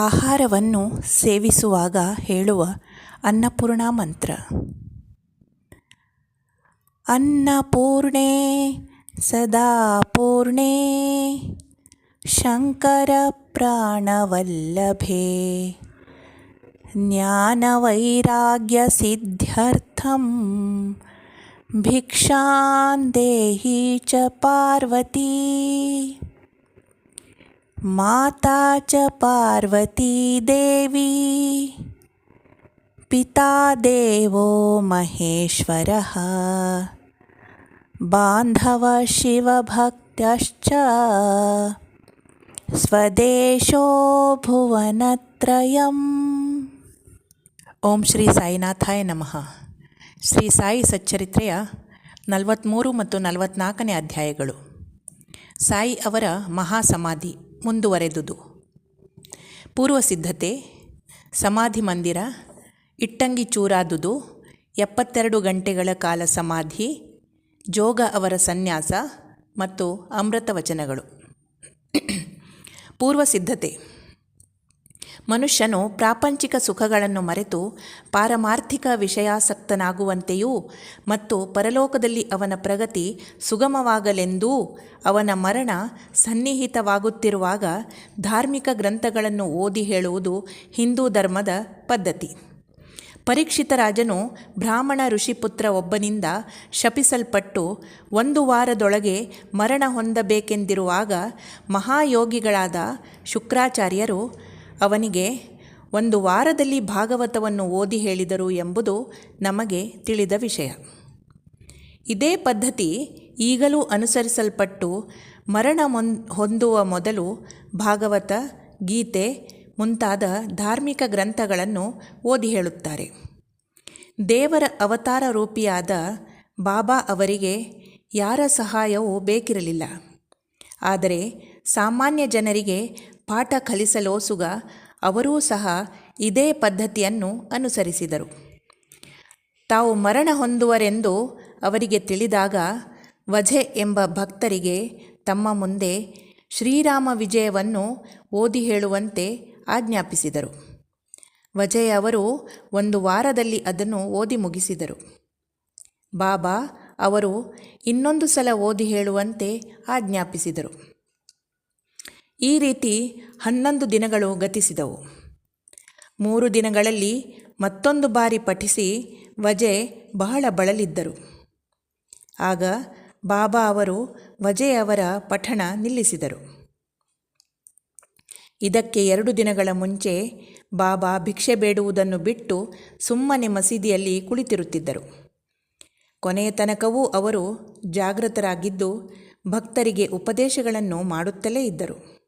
ಆಹಾರವನ್ನು ಸೇವಿಸುವಾಗ ಹೇಳುವ ಅನ್ನಪೂರ್ಣಾ ಮಂತ್ರ ಅನ್ನಪೂರ್ಣೆ ಸದಾ ಪೂರ್ಣೆ ಶಂಕರಪ್ರಾಣವಲ್ಲಭೆ ज्ञानवैराग्यसिद्ध्यर्थं भिक्षां देहि च पार्वती माता च पार्वती देवी पिता देवो महेश्वरः बान्धवशिवभक्तश्च ಸ್ವದೇಶೋ ಭುವನತ್ರಯಂ ಓಂ ಶ್ರೀ ಸಾಯಿನಾಥಾಯ ನಮಃ ಶ್ರೀ ಸಾಯಿ ಸಚ್ಚರಿತ್ರೆಯ ನಲವತ್ತ್ಮೂರು ಮತ್ತು ನಲವತ್ತ್ನಾಲ್ಕನೇ ಅಧ್ಯಾಯಗಳು ಸಾಯಿ ಅವರ ಮಹಾಸಮಾಧಿ ಮುಂದುವರೆದುದು. ಪೂರ್ವ ಸಿದ್ಧತೆ, ಸಮಾಧಿ ಮಂದಿರ, ಇಟ್ಟಂಗಿ ಚೂರಾದುದು, ಎಪ್ಪತ್ತೆರಡು ಗಂಟೆಗಳ ಕಾಲ ಸಮಾಧಿ, ಜೋಗ ಅವರ ಸನ್ಯಾಸ ಮತ್ತು ಅಮೃತ ವಚನಗಳು. ಪೂರ್ವ ಸಿದ್ಧತೆ ಮನುಷ್ಯನು ಪ್ರಾಪಂಚಿಕ ಸುಖಗಳನ್ನು ಮರೆತು ಪಾರಮಾರ್ಥಿಕ ವಿಷಯಾಸಕ್ತನಾಗುವಂತೆಯೂ ಮತ್ತು ಪರಲೋಕದಲ್ಲಿ ಅವನ ಪ್ರಗತಿ ಸುಗಮವಾಗಲೆಂದೂ ಅವನ ಮರಣ ಸನ್ನಿಹಿತವಾಗುತ್ತಿರುವಾಗ ಧಾರ್ಮಿಕ ಗ್ರಂಥಗಳನ್ನು ಓದಿ ಹೇಳುವುದು ಹಿಂದೂ ಧರ್ಮದ ಪದ್ಧತಿ. ಪರೀಕ್ಷಿತ ರಾಜನು ಬ್ರಾಹ್ಮಣ ಋಷಿಪುತ್ರ ಒಬ್ಬನಿಂದ ಶಪಿಸಲ್ಪಟ್ಟು ಒಂದು ವಾರದೊಳಗೆ ಮರಣ ಹೊಂದಬೇಕೆಂದಿರುವಾಗ ಮಹಾಯೋಗಿಗಳಾದ ಶುಕ್ರಾಚಾರ್ಯರು ಅವನಿಗೆ, ಒಂದು ವಾರದಲ್ಲಿ ಭಾಗವತವನ್ನು ಓದಿ ಹೇಳಿದರು ಎಂಬುದು ನಮಗೆ ತಿಳಿದ ವಿಷಯ. ಇದೇ ಪದ್ಧತಿ ಈಗಲೂ ಅನುಸರಿಸಲ್ಪಟ್ಟು ಮರಣ ಹೊಂದುವ ಮೊದಲು ಭಾಗವತ, ಗೀತೆ ಮುಂತಾದ ಧಾರ್ಮಿಕ ಗ್ರಂಥಗಳನ್ನು ಓದಿ ಹೇಳುತ್ತಾರೆ. ದೇವರ ಅವತಾರ ರೂಪಿಯಾದ ಬಾಬಾ ಅವರಿಗೆ ಯಾರ ಸಹಾಯವೂ ಬೇಕಿರಲಿಲ್ಲ. ಆದರೆ ಸಾಮಾನ್ಯ ಜನರಿಗೆ ಪಾಠ ಕಲಿಸಲೋಸುಗ ಅವರೂ ಸಹ ಇದೇ ಪದ್ಧತಿಯನ್ನು ಅನುಸರಿಸಿದರು. ತಾವು ಮರಣ ಹೊಂದುವರೆಂದು ಅವರಿಗೆ ತಿಳಿದಾಗ ವಜೆ ಎಂಬ ಭಕ್ತರಿಗೆ ತಮ್ಮ ಮುಂದೆ ಶ್ರೀರಾಮ ವಿಜಯವನ್ನು ಓದಿ ಹೇಳುವಂತೆ ಆಜ್ಞಾಪಿಸಿದರು. ವಜಯ ಅವರು ಒಂದು ವಾರದಲ್ಲಿ ಅದನ್ನು ಓದಿ ಮುಗಿಸಿದರು. ಬಾಬಾ ಅವರು ಇನ್ನೊಂದು ಸಲ ಓದಿ ಹೇಳುವಂತೆ ಆಜ್ಞಾಪಿಸಿದರು. ಈ ರೀತಿ ಹನ್ನೊಂದು ದಿನಗಳು ಗತಿಸಿದವು. ಮೂರು ದಿನಗಳಲ್ಲಿ ಮತ್ತೊಂದು ಬಾರಿ ಪಠಿಸಿ ವಜೆ ಬಹಳ ಬಳಲಿದ್ದರು. ಆಗ ಬಾಬಾ ಅವರು ವಜೆಯವರ ಪಠಣ ನಿಲ್ಲಿಸಿದರು. ಇದಕ್ಕೆ ಎರಡು ದಿನಗಳ ಮುಂಚೆ ಬಾಬಾ ಭಿಕ್ಷೆ ಬೇಡುವುದನ್ನು ಬಿಟ್ಟು ಸುಮ್ಮನೆ ಮಸೀದಿಯಲ್ಲಿ ಕುಳಿತಿರುತ್ತಿದ್ದರು. ಕೊನೆಯ ತನಕವೂ ಅವರು ಜಾಗೃತರಾಗಿದ್ದು ಭಕ್ತರಿಗೆ ಉಪದೇಶಗಳನ್ನು ಮಾಡುತ್ತಲೇ ಇದ್ದರು.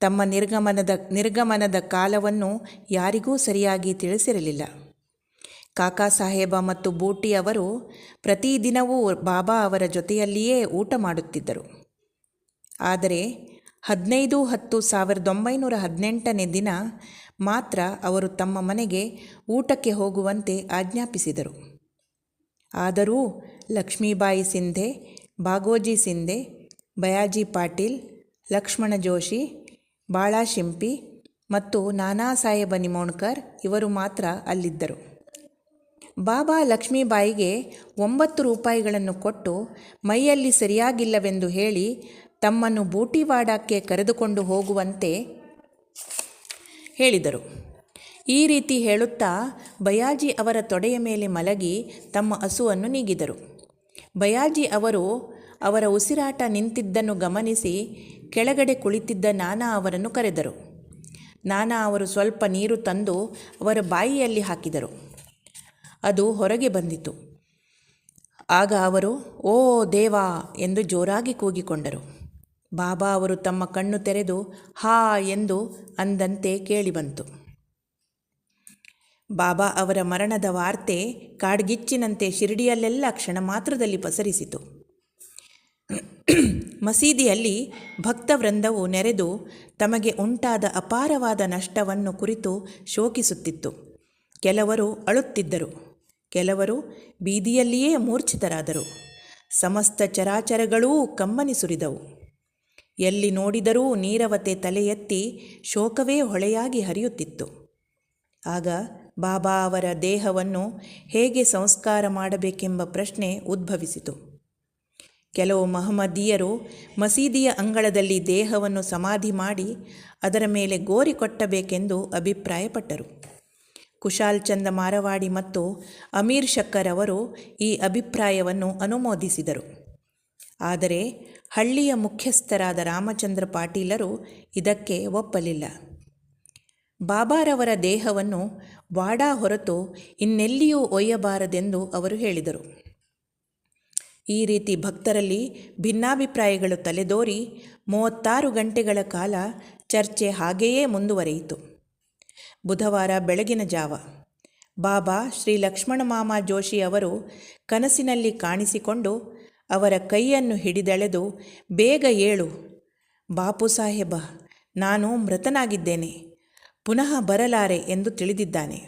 ತಮ್ಮ ನಿರ್ಗಮನದ ನಿರ್ಗಮನದ ಕಾಲವನ್ನು ಯಾರಿಗೂ ಸರಿಯಾಗಿ ತಿಳಿಸಿರಲಿಲ್ಲ. ಕಾಕಾ ಸಾಹೇಬ ಮತ್ತು ಬೂಟಿ ಅವರು ಪ್ರತಿದಿನವೂ ಬಾಬಾ ಅವರ ಜೊತೆಯಲ್ಲಿಯೇ ಊಟ ಮಾಡುತ್ತಿದ್ದರು. ಆದರೆ ಹದಿನೈದು ಹತ್ತು ಸಾವಿರದ ಒಂಬೈನೂರ ಹದಿನೆಂಟನೇ ದಿನ ಮಾತ್ರ ಅವರು ತಮ್ಮ ಮನೆಗೆ ಊಟಕ್ಕೆ ಹೋಗುವಂತೆ ಆಜ್ಞಾಪಿಸಿದರು. ಆದರೂ ಲಕ್ಷ್ಮೀಬಾಯಿ ಸಿಂಧೆ, ಬಾಗೋಜಿ ಸಿಂಧೆ, ಬಯಾಜಿ ಪಾಟೀಲ್, ಲಕ್ಷ್ಮಣ ಜೋಶಿ ಬಾಳಾ ಶಿಂಪಿ ಮತ್ತು ನಾನಾ ಸಾಹೇಬ ನಿಮೋಣ್ಕರ್ ಇವರು ಮಾತ್ರ ಅಲ್ಲಿದ್ದರು. ಬಾಬಾ ಲಕ್ಷ್ಮೀಬಾಯಿಗೆ ಒಂಬತ್ತು ರೂಪಾಯಿಗಳನ್ನು ಕೊಟ್ಟು ಮೈಯಲ್ಲಿ ಸರಿಯಾಗಿಲ್ಲವೆಂದು ಹೇಳಿ ತಮ್ಮನ್ನು ಬೂಟಿವಾಡಕ್ಕೆ ಕರೆದುಕೊಂಡು ಹೋಗುವಂತೆ ಹೇಳಿದರು. ಈ ರೀತಿ ಹೇಳುತ್ತಾ ಬಯಾಜಿ ಅವರ ತೊಡೆಯ ಮೇಲೆ ಮಲಗಿ ತಮ್ಮ ಹಸುವನ್ನು ನೀಗಿದರು. ಬಯಾಜಿ ಅವರು ಅವರ ಉಸಿರಾಟ ನಿಂತಿದ್ದನ್ನು ಗಮನಿಸಿ ಕೆಳಗಡೆ ಕುಳಿತಿದ್ದ ನಾನಾ ಅವರನ್ನು ಕರೆದರು. ನಾನಾ ಅವರು ಸ್ವಲ್ಪ ನೀರು ತಂದು ಅವರ ಬಾಯಿಯಲ್ಲಿ ಹಾಕಿದರು. ಅದು ಹೊರಗೆ ಬಂದಿತು. ಆಗ ಅವರು, ಓ ದೇವಾ! ಎಂದು ಜೋರಾಗಿ ಕೂಗಿಕೊಂಡರು. ಬಾಬಾ ಅವರು ತಮ್ಮ ಕಣ್ಣು ತೆರೆದು, ಹಾ! ಎಂದು ಅಂದಂತೆ ಕೇಳಿಬಂತು. ಬಾಬಾ ಅವರ ಮರಣದ ವಾರ್ತೆ ಕಾಡ್ಗಿಚ್ಚಿನಂತೆ ಶಿರಡಿಯಲ್ಲೆಲ್ಲ ಕ್ಷಣ ಮಾತ್ರದಲ್ಲಿ ಪಸರಿಸಿತು. ಮಸೀದಿಯಲ್ಲಿ ಭಕ್ತವೃಂದವು ನೆರೆದು ತಮಗೆ ಉಂಟಾದ ಅಪಾರವಾದ ನಷ್ಟವನ್ನು ಕುರಿತು ಶೋಕಿಸುತ್ತಿತ್ತು. ಕೆಲವರು ಅಳುತ್ತಿದ್ದರು. ಕೆಲವರು ಬೀದಿಯಲ್ಲಿಯೇ ಮೂರ್ಛಿತರಾದರು. ಸಮಸ್ತ ಚರಾಚರಗಳೂ ಕಮ್ಮನಿ ಸುರಿದವು. ಎಲ್ಲಿ ನೋಡಿದರೂ ನೀರವತೆ ತಲೆ ಎತ್ತಿ ಶೋಕವೇ ಹೊಳೆಯಾಗಿ ಹರಿಯುತ್ತಿತ್ತು. ಆಗ ಬಾಬಾ ಅವರ ದೇಹವನ್ನು ಹೇಗೆ ಸಂಸ್ಕಾರ ಮಾಡಬೇಕೆಂಬ ಪ್ರಶ್ನೆ ಉದ್ಭವಿಸಿತು. ಕೆಲವು ಮಹಮ್ಮದೀಯರು ಮಸೀದಿಯ ಅಂಗಳದಲ್ಲಿ ದೇಹವನ್ನು ಸಮಾಧಿ ಮಾಡಿ ಅದರ ಮೇಲೆ ಗೋರಿ ಕೊಟ್ಟಬೇಕೆಂದು ಅಭಿಪ್ರಾಯಪಟ್ಟರು. ಕುಶಾಲ್ ಚಂದ ಮಾರವಾಡಿ ಮತ್ತು ಅಮೀರ್ ಶಕ್ಕರ್ ಅವರು ಈ ಅಭಿಪ್ರಾಯವನ್ನು ಅನುಮೋದಿಸಿದರು. ಆದರೆ ಹಳ್ಳಿಯ ಮುಖ್ಯಸ್ಥರಾದ ರಾಮಚಂದ್ರ ಪಾಟೀಲರು ಇದಕ್ಕೆ ಒಪ್ಪಲಿಲ್ಲ. ಬಾಬಾರವರ ದೇಹವನ್ನು ವಾಡಾ ಹೊರತು ಇನ್ನೆಲ್ಲಿಯೂ ಒಯ್ಯಬಾರದೆಂದು ಅವರು ಹೇಳಿದರು. ಈ ರೀತಿ ಭಕ್ತರಲ್ಲಿ ಭಿನ್ನಾಭಿಪ್ರಾಯಗಳು ತಲೆದೋರಿ ಮೂವತ್ತಾರು ಗಂಟೆಗಳ ಕಾಲ ಚರ್ಚೆ ಹಾಗೆಯೇ ಮುಂದುವರೆಯಿತು. ಬುಧವಾರ ಬೆಳಗಿನ ಜಾವ ಬಾಬಾ ಶ್ರೀ ಲಕ್ಷ್ಮಣ ಮಾಮ ಜೋಶಿ ಅವರು ಕನಸಿನಲ್ಲಿ ಕಾಣಿಸಿಕೊಂಡು ಅವರ ಕೈಯನ್ನು ಹಿಡಿದೆಳೆದು ಬೇಗ ಏಳು, ಬಾಪು ಸಾಹೇಬ, ನಾನು ಮೃತನಾಗಿದ್ದೇನೆ, ಪುನಃ ಬರಲಾರೆ ಎಂದು ತಿಳಿದಿದ್ದಾನೆ.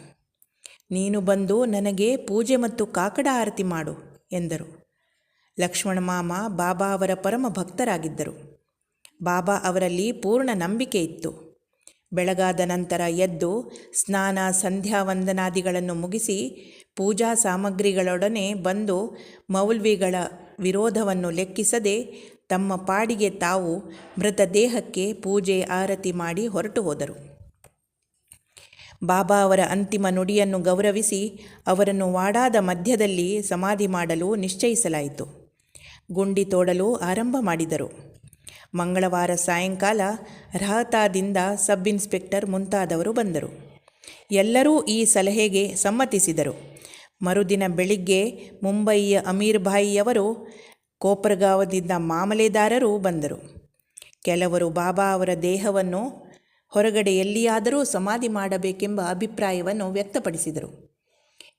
ನೀನು ಬಂದು ನನಗೆ ಪೂಜೆ ಮತ್ತು ಕಾಕಡ ಆರತಿ ಮಾಡು ಎಂದರು. ಲಕ್ಷ್ಮಣ ಮಾಮ ಬಾಬಾ ಅವರ ಪರಮ ಭಕ್ತರಾಗಿದ್ದರು. ಬಾಬಾ ಅವರಲ್ಲಿ ಪೂರ್ಣ ನಂಬಿಕೆ ಇತ್ತು. ಬೆಳಗಾದ ನಂತರ ಎದ್ದು ಸ್ನಾನ ಸಂಧ್ಯಾ ವಂದನಾದಿಗಳನ್ನು ಮುಗಿಸಿ ಪೂಜಾ ಸಾಮಗ್ರಿಗಳೊಡನೆ ಬಂದು ಮೌಲ್ವಿಗಳ ವಿರೋಧವನ್ನು ಲೆಕ್ಕಿಸದೆ ತಮ್ಮ ಪಾಡಿಗೆ ತಾವು ಮೃತದೇಹಕ್ಕೆ ಪೂಜೆ, ಆರತಿ ಮಾಡಿ ಹೊರಟು ಹೋದರು. ಬಾಬಾ ಅವರ ಅಂತಿಮ ನುಡಿಯನ್ನು ಗೌರವಿಸಿ ಅವರನ್ನು ವಾಡಾದ ಮಧ್ಯದಲ್ಲಿ ಸಮಾಧಿ ಮಾಡಲು ನಿಶ್ಚಯಿಸಲಾಯಿತು. ಗುಂಡಿ ತೋಡಲು ಆರಂಭ ಮಾಡಿದರು. ಮಂಗಳವಾರ ಸಾಯಂಕಾಲ ರಹತಾದಿಂದ ಸಬ್ ಇನ್ಸ್ಪೆಕ್ಟರ್ ಮುಂತಾದವರು ಬಂದರು. ಎಲ್ಲರೂ ಈ ಸಲಹೆಗೆ ಸಮ್ಮತಿಸಿದರು. ಮರುದಿನ ಬೆಳಿಗ್ಗೆ ಮುಂಬಯಿಯ ಅಮೀರ್ ಭಾಯಿಯವರು ಕೋಪರಗಾವದಿಂದ ಮಾಮಲೆದಾರರು ಬಂದರು. ಕೆಲವರು ಬಾಬಾ ಅವರ ದೇಹವನ್ನು ಹೊರಗಡೆ ಎಲ್ಲಿಯಾದರೂ ಸಮಾಧಿ ಮಾಡಬೇಕೆಂಬ ಅಭಿಪ್ರಾಯವನ್ನು ವ್ಯಕ್ತಪಡಿಸಿದರು.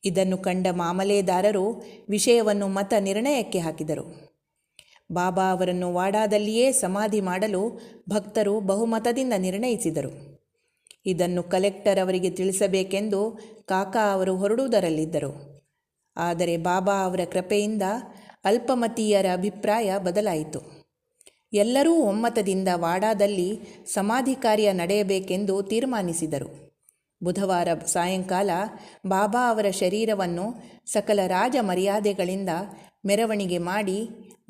ಇದನ್ನು ಕಂಡ ಮಾಮಲೆದಾರರು ವಿಷಯವನ್ನು ಮತ ನಿರ್ಣಯಕ್ಕೆ ಹಾಕಿದರು. ಬಾಬಾ ಅವರನ್ನು ವಾಡಾದಲ್ಲಿಯೇ ಸಮಾಧಿ ಮಾಡಲು ಭಕ್ತರು ಬಹುಮತದಿಂದ ನಿರ್ಣಯಿಸಿದರು. ಇದನ್ನು ಕಲೆಕ್ಟರ್ ಅವರಿಗೆ ತಿಳಿಸಬೇಕೆಂದು ಕಾಕಾ ಅವರು ಹೊರಡುವುದರಲ್ಲಿದ್ದರು. ಆದರೆ ಬಾಬಾ ಅವರ ಕೃಪೆಯಿಂದ ಅಲ್ಪಮತೀಯರ ಅಭಿಪ್ರಾಯ ಬದಲಾಯಿತು. ಎಲ್ಲರೂ ಒಮ್ಮತದಿಂದ ವಾಡಾದಲ್ಲಿ ಸಮಾಧಿ ಕಾರ್ಯ ನಡೆಯಬೇಕೆಂದು ತೀರ್ಮಾನಿಸಿದರು. ಬುಧವಾರ ಸಾಯಂಕಾಲ ಬಾಬಾ ಅವರ ಶರೀರವನ್ನು ಸಕಲ ರಾಜ ಮರ್ಯಾದೆಗಳಿಂದ ಮೆರವಣಿಗೆ ಮಾಡಿ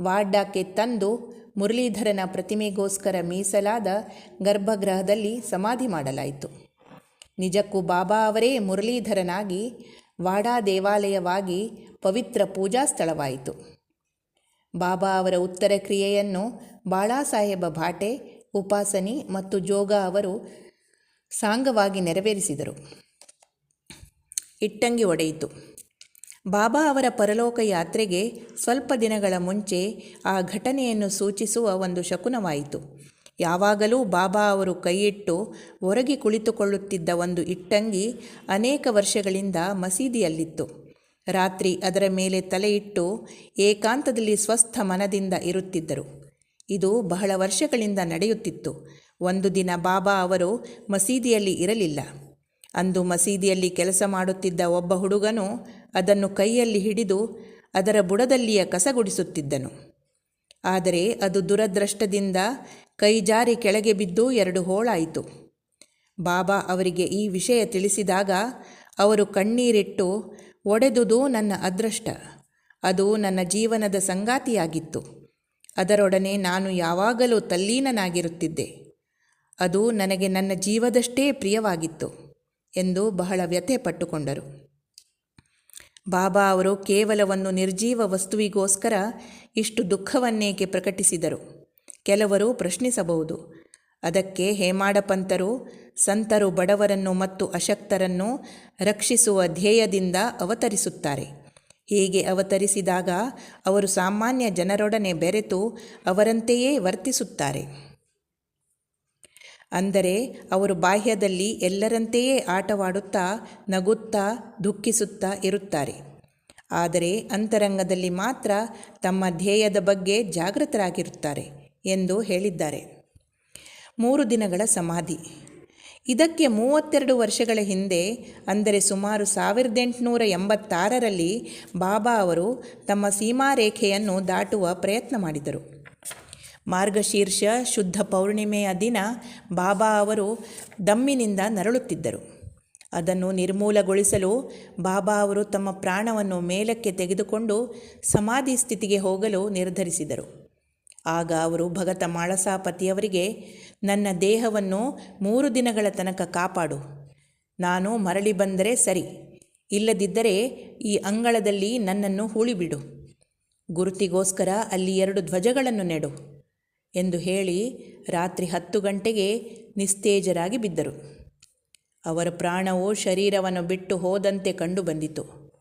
ವಾಡ್ಡಾಕ್ಕೆ ತಂದು ಮುರಳೀಧರನ ಪ್ರತಿಮೆಗೋಸ್ಕರ ಮೀಸಲಾದ ಗರ್ಭಗೃಹದಲ್ಲಿ ಸಮಾಧಿ ಮಾಡಲಾಯಿತು. ನಿಜಕ್ಕೂ ಬಾಬಾ ಅವರೇ ಮುರಳೀಧರನಾಗಿ ವಾಡಾ ದೇವಾಲಯವಾಗಿ ಪವಿತ್ರ ಪೂಜಾ ಸ್ಥಳವಾಯಿತು. ಬಾಬಾ ಅವರ ಉತ್ತರ ಕ್ರಿಯೆಯನ್ನು ಬಾಳಾಸಾಹೇಬ ಭಾಟೆ, ಉಪಾಸನಿ ಮತ್ತು ಜೋಗ ಅವರು ಸಾಂಗವಾಗಿ ನೆರವೇರಿಸಿದರು. ಇಟ್ಟಂಗಿ ಒಡೆಯಿತು. ಬಾಬಾ ಅವರ ಪರಲೋಕ ಯಾತ್ರೆಗೆ ಸ್ವಲ್ಪ ದಿನಗಳ ಮುಂಚೆ ಆ ಘಟನೆಯನ್ನು ಸೂಚಿಸುವ ಒಂದು ಶಕುನವಾಯಿತು. ಯಾವಾಗಲೂ ಬಾಬಾ ಅವರು ಕೈಯಿಟ್ಟು ಹೊರಗೆ ಕುಳಿತುಕೊಳ್ಳುತ್ತಿದ್ದ ಒಂದು ಇಟ್ಟಂಗಿ ಅನೇಕ ವರ್ಷಗಳಿಂದ ಮಸೀದಿಯಲ್ಲಿತ್ತು. ರಾತ್ರಿ ಅದರ ಮೇಲೆ ತಲೆಯಿಟ್ಟು ಏಕಾಂತದಲ್ಲಿ ಸ್ವಸ್ಥ ಮನದಿಂದ ಇರುತ್ತಿದ್ದರು. ಇದು ಬಹಳ ವರ್ಷಗಳಿಂದ ನಡೆಯುತ್ತಿತ್ತು. ಒಂದು ದಿನ ಬಾಬಾ ಅವರು ಮಸೀದಿಯಲ್ಲಿ ಇರಲಿಲ್ಲ. ಅಂದು ಮಸೀದಿಯಲ್ಲಿ ಕೆಲಸ ಮಾಡುತ್ತಿದ್ದ ಒಬ್ಬ ಹುಡುಗನು ಅದನ್ನು ಕೈಯಲ್ಲಿ ಹಿಡಿದು ಅದರ ಬುಡದಲ್ಲಿಯ ಕಸಗುಡಿಸುತ್ತಿದ್ದನು. ಆದರೆ ಅದು ದುರದೃಷ್ಟದಿಂದ ಕೈ ಜಾರಿ ಕೆಳಗೆ ಬಿದ್ದು ಎರಡು ಹೋಳಾಯಿತು. ಬಾಬಾ ಅವರಿಗೆ ಈ ವಿಷಯ ತಿಳಿಸಿದಾಗ ಅವರು ಕಣ್ಣೀರಿಟ್ಟು, ಒಡೆದುದು ನನ್ನ ಅದೃಷ್ಟ. ಅದು ನನ್ನ ಜೀವನದ ಸಂಗಾತಿಯಾಗಿತ್ತು. ಅದರೊಡನೆ ನಾನು ಯಾವಾಗಲೂ ತಲ್ಲೀನನಾಗಿರುತ್ತಿದ್ದೆ. ಅದು ನನಗೆ ನನ್ನ ಜೀವದಷ್ಟೇ ಪ್ರಿಯವಾಗಿತ್ತು. ಎಂದು ಬಹಳ ವ್ಯಥೆ ಪಟ್ಟುಕೊಂಡರು. ಬಾಬಾ ಅವರು ಕೇವಲ ಒಂದು ನಿರ್ಜೀವ ವಸ್ತುವಿಗೋಸ್ಕರ ಇಷ್ಟು ದುಃಖವನ್ನೇಕೆ ಪ್ರಕಟಿಸಿದರು? ಕೆಲವರು ಪ್ರಶ್ನಿಸಬಹುದು. ಅದಕ್ಕೆ ಹೇಮಾಡಪಂತರು, ಸಂತರು ಬಡವರನ್ನು ಮತ್ತು ಅಶಕ್ತರನ್ನು ರಕ್ಷಿಸುವ ಧ್ಯೇಯದಿಂದ ಅವತರಿಸುತ್ತಾರೆ. ಹೀಗೆ ಅವತರಿಸಿದಾಗ ಅವರು ಸಾಮಾನ್ಯ ಜನರೊಡನೆ ಬೆರೆತು ಅವರಂತೆಯೇ ವರ್ತಿಸುತ್ತಾರೆ. ಅಂದರೆ ಅವರು ಬಾಹ್ಯದಲ್ಲಿ ಎಲ್ಲರಂತೆಯೇ ಆಟವಾಡುತ್ತಾ, ನಗುತ್ತಾ, ದುಃಖಿಸುತ್ತಾ ಇರುತ್ತಾರೆ. ಆದರೆ ಅಂತರಂಗದಲ್ಲಿ ಮಾತ್ರ ತಮ್ಮ ಧ್ಯೇಯದ ಬಗ್ಗೆ ಜಾಗೃತರಾಗಿರುತ್ತಾರೆ ಎಂದು ಹೇಳಿದ್ದಾರೆ. ಮೂರು ದಿನಗಳ ಸಮಾಧಿ. ಇದಕ್ಕೆ ಮೂವತ್ತೆರಡು ವರ್ಷಗಳ ಹಿಂದೆ, ಅಂದರೆ ಸುಮಾರು ಸಾವಿರದ ಎಂಟುನೂರ ಎಂಬತ್ತಾರರಲ್ಲಿ, ಬಾಬಾ ಅವರು ತಮ್ಮ ಸೀಮಾರೇಖೆಯನ್ನು ದಾಟುವ ಪ್ರಯತ್ನ ಮಾಡಿದರು. ಮಾರ್ಗಶೀರ್ಷ ಶುದ್ಧ ಪೌರ್ಣಿಮೆಯ ದಿನ ಬಾಬಾ ಅವರು ದಮ್ಮಿನಿಂದ ನರಳುತ್ತಿದ್ದರು. ಅದನ್ನು ನಿರ್ಮೂಲಗೊಳಿಸಲು ಬಾಬಾ ಅವರು ತಮ್ಮ ಪ್ರಾಣವನ್ನು ಮೇಲಕ್ಕೆ ತೆಗೆದುಕೊಂಡು ಸಮಾಧಿ ಸ್ಥಿತಿಗೆ ಹೋಗಲು ನಿರ್ಧರಿಸಿದರು. ಆಗ ಅವರು ಭಗತ ಮಾಳಸಾಪತಿಯವರಿಗೆ ನನ್ನ ದೇಹವನ್ನು ಮೂರು ದಿನಗಳ ತನಕ ಕಾಪಾಡು. ನಾನು ಮರಳಿ ಬಂದರೆ ಸರಿ, ಇಲ್ಲದಿದ್ದರೆ ಈ ಅಂಗಳದಲ್ಲಿ ನನ್ನನ್ನು ಹೂಳಿಬಿಡು. ಗುರುತಿಗೋಸ್ಕರ ಅಲ್ಲಿ ಎರಡು ಧ್ವಜಗಳನ್ನು ನೆಡು. ಎಂದು ಹೇಳಿ ರಾತ್ರಿ ಹತ್ತು ಗಂಟೆಗೆ ನಿಸ್ತೇಜರಾಗಿ ಬಿದ್ದರು. ಅವರ ಪ್ರಾಣವು ಶರೀರವನ್ನು ಬಿಟ್ಟು ಹೋದಂತೆ ಕಂಡುಬಂದಿತು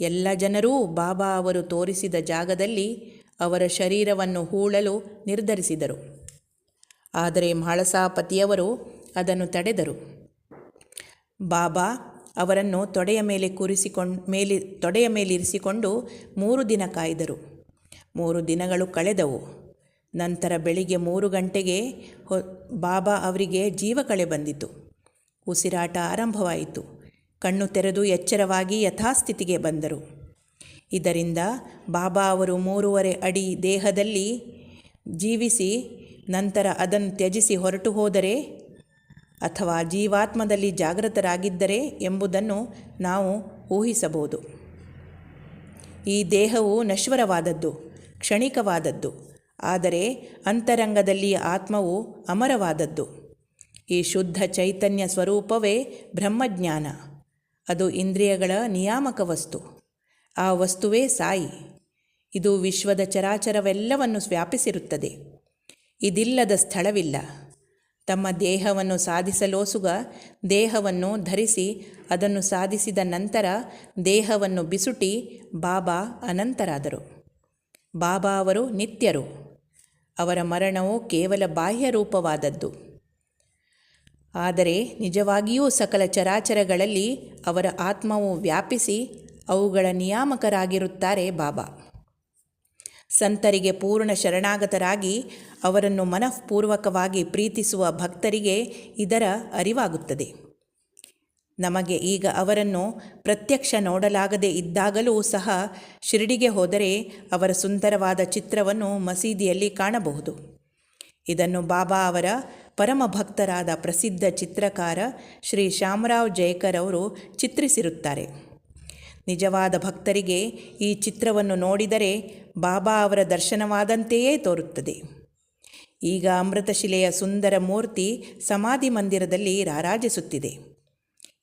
ಎಲ್ಲ ಜನರೂ ಬಾಬಾ ಅವರು ತೋರಿಸಿದ ಜಾಗದಲ್ಲಿ ಅವರ ಶರೀರವನ್ನು ಹೂಳಲು ನಿರ್ಧರಿಸಿದರು. ಆದರೆ ಮಾಳಸಾಪತಿಯವರು ಅದನ್ನು ತಡೆದರು. ಬಾಬಾ ಅವರನ್ನು ತೊಡೆಯ ಮೇಲೆ ಕೂರಿಸಿಕೊಂಡು ಮೇಲೆ ತೊಡೆಯ ಮೇಲಿರಿಸಿಕೊಂಡು ಮೂರು ದಿನ ಕಾಯ್ದರು. ಮೂರು ದಿನಗಳು ಕಳೆದವು. ನಂತರ ಬೆಳಿಗ್ಗೆ ಮೂರು ಗಂಟೆಗೆ ಹೊ, ಬಾಬಾ ಅವರಿಗೆ ಜೀವಕಳೆ ಬಂದಿತು. ಉಸಿರಾಟ ಆರಂಭವಾಯಿತು. ಕಣ್ಣು ತೆರೆದು ಎಚ್ಚರವಾಗಿ ಯಥಾಸ್ಥಿತಿಗೆ ಬಂದರು. ಇದರಿಂದ ಬಾಬಾ ಅವರು ಮೂರುವರೆ ಅಡಿ ದೇಹದಲ್ಲಿ ಜೀವಿಸಿ ನಂತರ ಅದನ್ನು ತ್ಯಜಿಸಿ ಹೊರಟು ಹೋದರೆ ಅಥವಾ ಜೀವಾತ್ಮದಲ್ಲಿ ಜಾಗೃತರಾಗಿದ್ದರೆ ಎಂಬುದನ್ನು ನಾವು ಊಹಿಸಬಹುದು. ಈ ದೇಹವು ನಶ್ವರವಾದದ್ದು, ಕ್ಷಣಿಕವಾದದ್ದು. ಆದರೆ ಅಂತರಂಗದಲ್ಲಿ ಆತ್ಮವು ಅಮರವಾದದ್ದು. ಈ ಶುದ್ಧ ಚೈತನ್ಯ ಸ್ವರೂಪವೇ ಬ್ರಹ್ಮಜ್ಞಾನ. ಅದು ಇಂದ್ರಿಯಗಳ ನಿಯಾಮಕ ವಸ್ತು. ಆ ವಸ್ತುವೇ ಸಾಯಿ. ಇದು ವಿಶ್ವದ ಚರಾಚರವೆಲ್ಲವನ್ನು ವ್ಯಾಪಿಸಿರುತ್ತದೆ. ಇದಿಲ್ಲದ ಸ್ಥಳವಿಲ್ಲ. ತಮ್ಮ ದೇಹವನ್ನು ಸಾಧಿಸಲೋಸುಗ ದೇಹವನ್ನು ಧರಿಸಿ ಅದನ್ನು ಸಾಧಿಸಿದ ನಂತರ ದೇಹವನ್ನು ಬಿಸುಟಿ ಬಾಬಾ ಅನಂತರಾದರು. ಬಾಬಾ ಅವರು ನಿತ್ಯರು. ಅವರ ಮರಣವು ಕೇವಲ ಬಾಹ್ಯ ರೂಪವಾದದ್ದು. ಆದರೆ ನಿಜವಾಗಿಯೂ ಸಕಲ ಚರಾಚರಗಳಲ್ಲಿ ಅವರ ಆತ್ಮವು ವ್ಯಾಪಿಸಿ ಅವುಗಳ ನಿಯಾಮಕರಾಗಿರುತ್ತಾರೆ ಬಾಬಾ. ಸಂತರಿಗೆ ಪೂರ್ಣ ಶರಣಾಗತರಾಗಿ ಅವರನ್ನು ಮನಃಪೂರ್ವಕವಾಗಿ ಪ್ರೀತಿಸುವ ಭಕ್ತರಿಗೆ ಇದರ ಅರಿವಾಗುತ್ತದೆ. ನಮಗೆ ಈಗ ಅವರನ್ನು ಪ್ರತ್ಯಕ್ಷ ನೋಡಲಾಗದೆ ಇದ್ದಾಗಲೂ ಸಹ ಶಿರಡಿಗೆ ಹೋದರೆ ಅವರ ಸುಂದರವಾದ ಚಿತ್ರವನ್ನು ಮಸೀದಿಯಲ್ಲಿ ಕಾಣಬಹುದು. ಇದನ್ನು ಬಾಬಾ ಅವರ ಪರಮ ಭಕ್ತರಾದ ಪ್ರಸಿದ್ಧ ಚಿತ್ರಕಾರ ಶ್ರೀ ಶ್ಯಾಮರಾವ್ ಜಯಕರ್ ಅವರು ಚಿತ್ರಿಸಿರುತ್ತಾರೆ. ನಿಜವಾದ ಭಕ್ತರಿಗೆ ಈ ಚಿತ್ರವನ್ನು ನೋಡಿದರೆ ಬಾಬಾ ಅವರ ದರ್ಶನವಾದಂತೆಯೇ ತೋರುತ್ತದೆ. ಈಗ ಅಮೃತಶಿಲೆಯ ಸುಂದರ ಮೂರ್ತಿ ಸಮಾಧಿ ಮಂದಿರದಲ್ಲಿ ರಾರಾಜಿಸುತ್ತಿದೆ.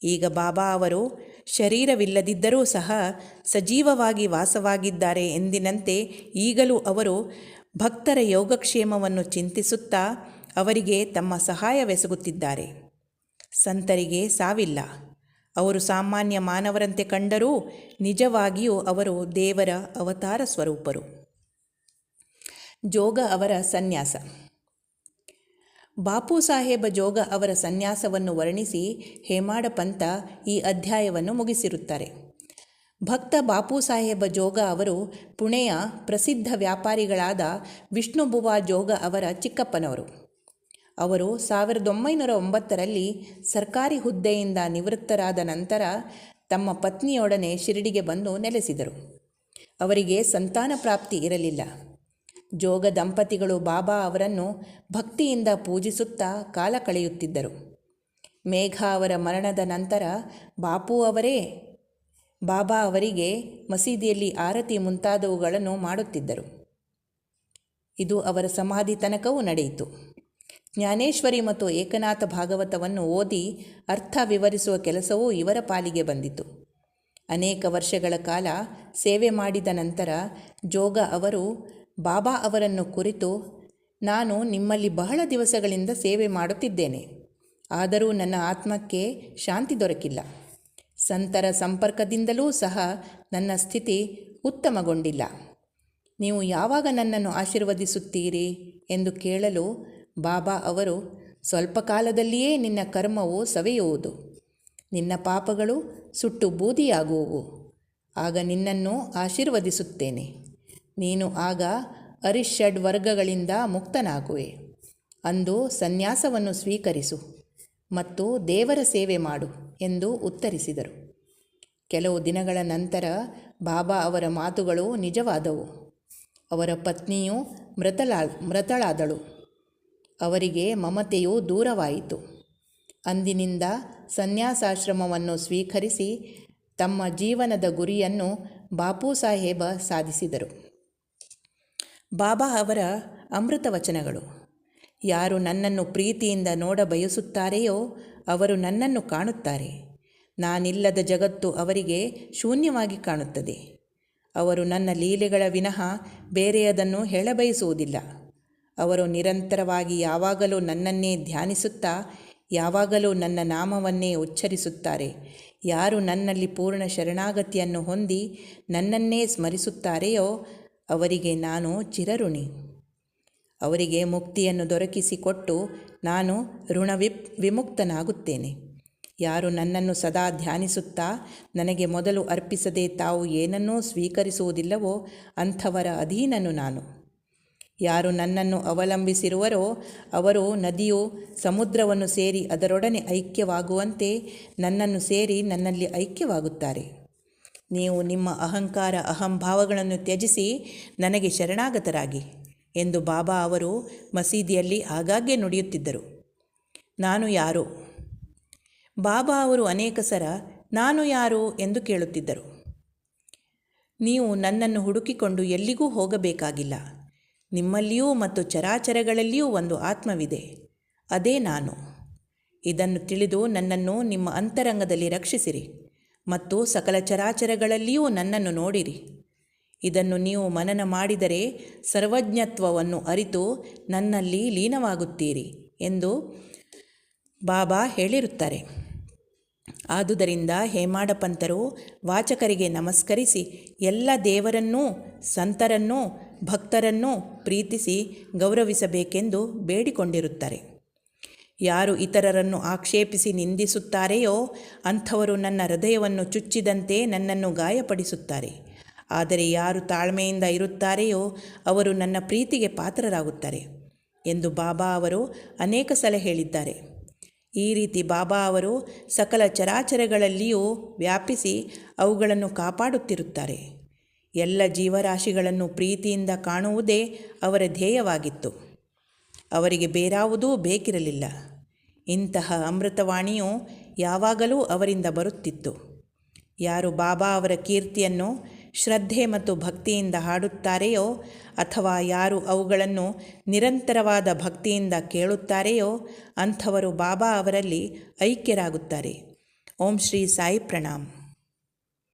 ಈಗ ಬಾಬಾ ಅವರು ಶರೀರವಿಲ್ಲದಿದ್ದರೂ ಸಹ ಸಜೀವವಾಗಿ ವಾಸವಾಗಿದ್ದಾರೆ ಎಂದಿನಂತೆ ಈಗಲೂ ಅವರು ಭಕ್ತರ ಯೋಗಕ್ಷೇಮವನ್ನು ಚಿಂತಿಸುತ್ತಾ ಅವರಿಗೆ ತಮ್ಮ ಸಹಾಯವೆಸಗುತ್ತಿದ್ದಾರೆ. ಸಂತರಿಗೆ ಸಾವಿಲ್ಲ. ಅವರು ಸಾಮಾನ್ಯ ಮಾನವರಂತೆ ಕಂಡರೂ ನಿಜವಾಗಿಯೂ ಅವರು ದೇವರ ಅವತಾರ ಸ್ವರೂಪರು. ಜೋಗ ಅವರ ಸನ್ಯಾಸ. ಬಾಪು ಸಾಹೇಬ ಜೋಗ ಅವರ ಸನ್ಯಾಸವನ್ನು ವರ್ಣಿಸಿ ಹೇಮಾಡ ಪಂತ ಈ ಅಧ್ಯಾಯವನ್ನು ಮುಗಿಸಿರುತ್ತಾರೆ. ಭಕ್ತ ಬಾಪು ಸಾಹೇಬ ಜೋಗ ಅವರು ಪುಣೆಯ ಪ್ರಸಿದ್ಧ ವ್ಯಾಪಾರಿಗಳಾದ ವಿಷ್ಣುಬುವಾ ಜೋಗ ಅವರ ಚಿಕ್ಕಪ್ಪನವರು. ಅವರು ಸಾವಿರದ ಒಂಬೈನೂರ ಒಂಬತ್ತರಲ್ಲಿ ಸರ್ಕಾರಿ ಹುದ್ದೆಯಿಂದ ನಿವೃತ್ತರಾದ ನಂತರ ತಮ್ಮ ಪತ್ನಿಯೊಡನೆ ಶಿರಡಿಗೆ ಬಂದು ನೆಲೆಸಿದರು. ಅವರಿಗೆ ಸಂತಾನ ಪ್ರಾಪ್ತಿ ಇರಲಿಲ್ಲ. ಜೋಗ ದಂಪತಿಗಳು ಬಾಬಾ ಅವರನ್ನು ಭಕ್ತಿಯಿಂದ ಪೂಜಿಸುತ್ತಾ ಕಾಲ ಕಳೆಯುತ್ತಿದ್ದರು. ಮೇಘ ಅವರ ಮರಣದ ನಂತರ ಬಾಪು ಅವರೇ ಬಾಬಾ ಅವರಿಗೆ ಮಸೀದಿಯಲ್ಲಿ ಆರತಿ ಮುಂತಾದವುಗಳನ್ನು ಮಾಡುತ್ತಿದ್ದರು. ಇದು ಅವರ ಸಮಾಧಿ ತನಕವೂ ನಡೆಯಿತು. ಜ್ಞಾನೇಶ್ವರಿ ಮತ್ತು ಏಕನಾಥ ಭಾಗವತವನ್ನು ಓದಿ ಅರ್ಥ ವಿವರಿಸುವ ಕೆಲಸವೂ ಇವರ ಪಾಲಿಗೆ ಬಂದಿತು. ಅನೇಕ ವರ್ಷಗಳ ಕಾಲ ಸೇವೆ ಮಾಡಿದ ನಂತರ ಜೋಗ ಅವರು ಬಾಬಾ ಅವರನ್ನು ಕುರಿತು ನಾನು ನಿಮ್ಮಲ್ಲಿ ಬಹಳ ದಿವಸಗಳಿಂದ ಸೇವೆ ಮಾಡುತ್ತಿದ್ದೇನೆ. ಆದರೂ ನನ್ನ ಆತ್ಮಕ್ಕೆ ಶಾಂತಿ ದೊರಕಿಲ್ಲ. ಸಂತರ ಸಂಪರ್ಕದಿಂದಲೂ ಸಹ ನನ್ನ ಸ್ಥಿತಿ ಉತ್ತಮಗೊಂಡಿಲ್ಲ. ನೀವು ಯಾವಾಗ ನನ್ನನ್ನು ಆಶೀರ್ವದಿಸುತ್ತೀರಿ ಎಂದು ಕೇಳಲು ಬಾಬಾ ಅವರು ಸ್ವಲ್ಪ ಕಾಲದಲ್ಲಿಯೇ ನಿನ್ನ ಕರ್ಮವು ಸವೆಯುವುದು. ನಿನ್ನ ಪಾಪಗಳು ಸುಟ್ಟು ಬೂದಿಯಾಗುವು ಆಗ ನಿನ್ನನ್ನು ಆಶೀರ್ವದಿಸುತ್ತೇನೆ. ನೀನು ಆಗ ಅರಿಷಡ್ ವರ್ಗಗಳಿಂದ ಮುಕ್ತನಾಗುವೆ. ಅಂದು ಸನ್ಯಾಸವನ್ನು ಸ್ವೀಕರಿಸು ಮತ್ತು ದೇವರ ಸೇವೆ ಮಾಡು ಎಂದು ಉತ್ತರಿಸಿದರು. ಕೆಲವು ದಿನಗಳ ನಂತರ ಬಾಬಾ ಅವರ ಮಾತುಗಳು ನಿಜವಾದವು. ಅವರ ಪತ್ನಿಯು ಮೃತಳಾ ಮೃತಳಾದಳು. ಅವರಿಗೆ ಮಮತೆಯು ದೂರವಾಯಿತು. ಅಂದಿನಿಂದ ಸನ್ಯಾಸಾಶ್ರಮವನ್ನು ಸ್ವೀಕರಿಸಿ ತಮ್ಮ ಜೀವನದ ಗುರಿಯನ್ನು ಬಾಪೂ ಸಾಹೇಬ ಸಾಧಿಸಿದರು. ಬಾಬಾ ಅವರ ಅಮೃತ ವಚನಗಳು. ಯಾರು ನನ್ನನ್ನು ಪ್ರೀತಿಯಿಂದ ನೋಡ ಬಯಸುತ್ತಾರೆಯೋ ಅವರು ನನ್ನನ್ನು ಕಾಣುತ್ತಾರೆ. ನಾನಿಲ್ಲದ ಜಗತ್ತು ಅವರಿಗೆ ಶೂನ್ಯವಾಗಿ ಕಾಣುತ್ತದೆ. ಅವರು ನನ್ನ ಲೀಲೆಗಳ ವಿನಃ ಬೇರೆಯದನ್ನು ಹೇಳಬಯಸುವುದಿಲ್ಲ ಅವರು ನಿರಂತರವಾಗಿ ಯಾವಾಗಲೂ ನನ್ನನ್ನೇ ಧ್ಯಾನಿಸುತ್ತಾ, ಯಾವಾಗಲೂ ನನ್ನ ನಾಮವನ್ನೇ ಉಚ್ಚರಿಸುತ್ತಾರೆ. ಯಾರು ನನ್ನಲ್ಲಿ ಪೂರ್ಣ ಶರಣಾಗತಿಯನ್ನು ಹೊಂದಿ ನನ್ನನ್ನೇ ಸ್ಮರಿಸುತ್ತಾರೆಯೋ ಅವರಿಗೆ ನಾನು ಚಿರಋಣಿ. ಅವರಿಗೆ ಮುಕ್ತಿಯನ್ನು ದೊರಕಿಸಿಕೊಟ್ಟು ನಾನು ಋಣವಿಪ್, ವಿಮುಕ್ತನಾಗುತ್ತೇನೆ. ಯಾರು ನನ್ನನ್ನು ಸದಾ ಧ್ಯಾನಿಸುತ್ತಾ ನನಗೆ ಮೊದಲು ಅರ್ಪಿಸದೆ ತಾವು ಏನನ್ನೂ ಸ್ವೀಕರಿಸುವುದಿಲ್ಲವೋ ಅಂಥವರ ಅಧೀನನು ನಾನು. ಯಾರು ನನ್ನನ್ನು ಅವಲಂಬಿಸಿರುವರೋ ಅವರು ನದಿಯು ಸಮುದ್ರವನ್ನು ಸೇರಿ ಅದರೊಡನೆ ಐಕ್ಯವಾಗುವಂತೆ ನನ್ನನ್ನು ಸೇರಿ ನನ್ನಲ್ಲಿ ಐಕ್ಯವಾಗುತ್ತಾರೆ. ನೀವು ನಿಮ್ಮ ಅಹಂಕಾರ ಅಹಂಭಾವಗಳನ್ನು ತ್ಯಜಿಸಿ ನನಗೆ ಶರಣಾಗತರಾಗಿ ಎಂದು ಬಾಬಾ ಅವರು ಮಸೀದಿಯಲ್ಲಿ ಆಗಾಗ್ಗೆ ನುಡಿಯುತ್ತಿದ್ದರು. ನಾನು ಯಾರು? ಬಾಬಾ ಅವರು ಅನೇಕ ಸರ ನಾನು ಯಾರು ಎಂದು ಕೇಳುತ್ತಿದ್ದರು. ನೀವು ನನ್ನನ್ನು ಹುಡುಕಿಕೊಂಡು ಎಲ್ಲಿಗೂ ಹೋಗಬೇಕಾಗಿಲ್ಲ. ನಿಮ್ಮಲ್ಲಿಯೂ ಮತ್ತು ಚರಾಚರಗಳಲ್ಲಿಯೂ ಒಂದು ಆತ್ಮವಿದೆ. ಅದೇ ನಾನು. ಇದನ್ನು ತಿಳಿದು ನನ್ನನ್ನು ನಿಮ್ಮ ಅಂತರಂಗದಲ್ಲಿ ರಕ್ಷಿಸಿರಿ. ಮತ್ತು ಸಕಲ ಚರಾಚರಗಳಲ್ಲಿಯೂ ನನ್ನನ್ನು ನೋಡಿರಿ. ಇದನ್ನು ನೀವು ಮನನ ಮಾಡಿದರೆ ಸರ್ವಜ್ಞತ್ವವನ್ನು ಅರಿತು ನನ್ನಲ್ಲಿ ಲೀನವಾಗುತ್ತೀರಿ ಎಂದು ಬಾಬಾ ಹೇಳಿರುತ್ತಾರೆ. ಆದುದರಿಂದ ಹೇಮಾಡ ಪಂತರು ವಾಚಕರಿಗೆ ನಮಸ್ಕರಿಸಿ ಎಲ್ಲ ದೇವರನ್ನೂ, ಸಂತರನ್ನೂ, ಭಕ್ತರನ್ನೂ ಪ್ರೀತಿಸಿ ಗೌರವಿಸಬೇಕೆಂದು ಬೇಡಿಕೊಂಡಿರುತ್ತಾರೆ. ಯಾರು ಇತರರನ್ನು ಆಕ್ಷೇಪಿಸಿ ನಿಂದಿಸುತ್ತಾರೆಯೋ ಅಂಥವರು ನನ್ನ ಹೃದಯವನ್ನು ಚುಚ್ಚಿದಂತೆ ನನ್ನನ್ನು ಗಾಯಪಡಿಸುತ್ತಾರೆ. ಆದರೆ ಯಾರು ತಾಳ್ಮೆಯಿಂದ ಇರುತ್ತಾರೆಯೋ ಅವರು ನನ್ನ ಪ್ರೀತಿಗೆ ಪಾತ್ರರಾಗುತ್ತಾರೆ ಎಂದು ಬಾಬಾ ಅವರು ಅನೇಕ ಸಲ ಹೇಳಿದ್ದಾರೆ. ಈ ರೀತಿ ಬಾಬಾ ಅವರು ಸಕಲ ಚರಾಚರಗಳಲ್ಲಿಯೂ ವ್ಯಾಪಿಸಿ ಅವುಗಳನ್ನು ಕಾಪಾಡುತ್ತಿರುತ್ತಾರೆ. ಎಲ್ಲ ಜೀವರಾಶಿಗಳನ್ನು ಪ್ರೀತಿಯಿಂದ ಕಾಣುವುದೇ ಅವರ ಧ್ಯೇಯವಾಗಿತ್ತು. ಅವರಿಗೆ ಬೇರಾವುದೂ ಬೇಕಿರಲಿಲ್ಲ. ಇಂತಹ ಅಮೃತವಾಣಿಯು ಯಾವಾಗಲೂ ಅವರಿಂದ ಬರುತ್ತಿತ್ತು. ಯಾರು ಬಾಬಾ ಅವರ ಕೀರ್ತಿಯನ್ನು ಶ್ರದ್ಧೆ ಮತ್ತು ಭಕ್ತಿಯಿಂದ ಹಾಡುತ್ತಾರೆಯೋ ಅಥವಾ ಯಾರು ಅವುಗಳನ್ನು ನಿರಂತರವಾದ ಭಕ್ತಿಯಿಂದ ಕೇಳುತ್ತಾರೆಯೋ ಅಂಥವರು ಬಾಬಾ ಅವರಲ್ಲಿ ಐಕ್ಯರಾಗುತ್ತಾರೆ. ಓಂ ಶ್ರೀ ಸಾಯಿ ಪ್ರಣಾಮ್.